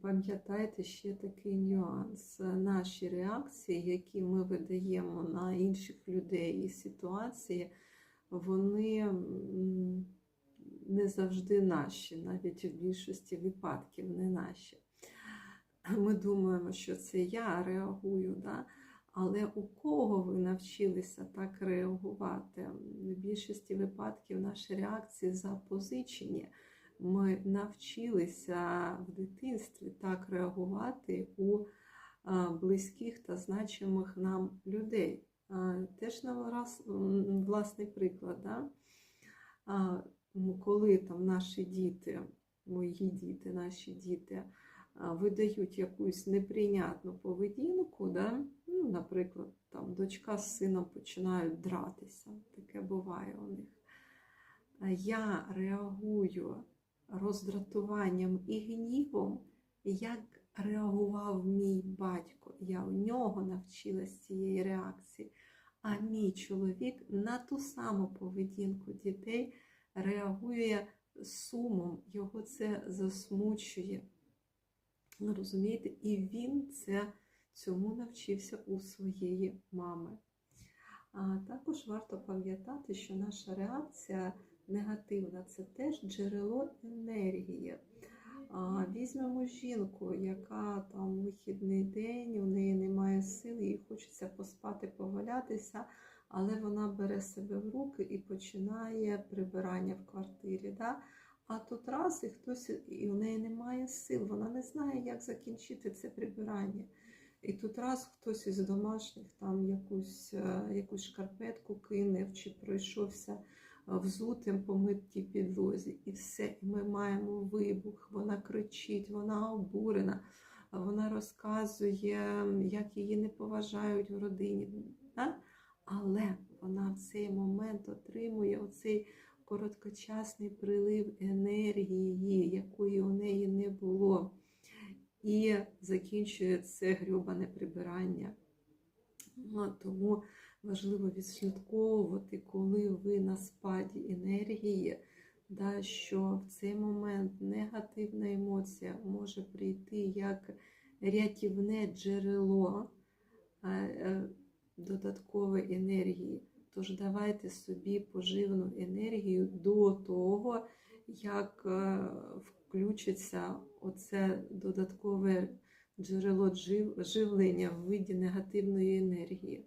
Пам'ятайте ще такий нюанс. Наші реакції, які ми видаємо на інших людей і ситуації, вони не завжди наші, навіть в більшості випадків не наші. Ми думаємо, що це я реагую, да? але у кого ви навчилися так реагувати? В більшості випадків наші реакції запозичені. Ми навчилися в дитинстві так реагувати у близьких та значимих нам людей. Теж раз- власний приклад. Да? Коли там наші діти, мої діти, наші діти видають якусь неприйнятну поведінку, да? ну, наприклад, там дочка з сином починають дратися, таке буває у них. Я реагую роздратуванням і гнівом, як реагував мій батько. Я у нього навчилась цієї реакції. А мій чоловік на ту саму поведінку дітей реагує сумом, його це засмучує. Розумієте? І він це, цьому навчився у своєї мами. А також варто пам'ятати, що наша реакція негативна це теж джерело енергії. А, Візьмемо жінку, яка там вихідний день, у неї немає сил, їй хочеться поспати, повалятися, але вона бере себе в руки і починає прибирання в квартирі. Да? А тут раз і хтось, і у неї немає сил, вона не знає, як закінчити це прибирання. І тут раз хтось із домашніх там якусь, е, якусь шкарпетку кинув чи пройшовся взутим по миттій підлозі, і все. І ми маємо вибух. Вона кричить, вона обурена, вона розказує, як її не поважають в родині. Да? Але вона в цей момент отримує оцей короткочасний прилив енергії, якої у неї не було. І закінчує це грьобане прибирання. Тому важливо відслідковувати, коли ви на спаді енергії, да, що в цей момент негативна емоція може прийти як рятівне джерело е, додаткової енергії. Тож давайте собі поживну енергію до того, як е, включиться оце додаткове джерело живлення в виді негативної енергії.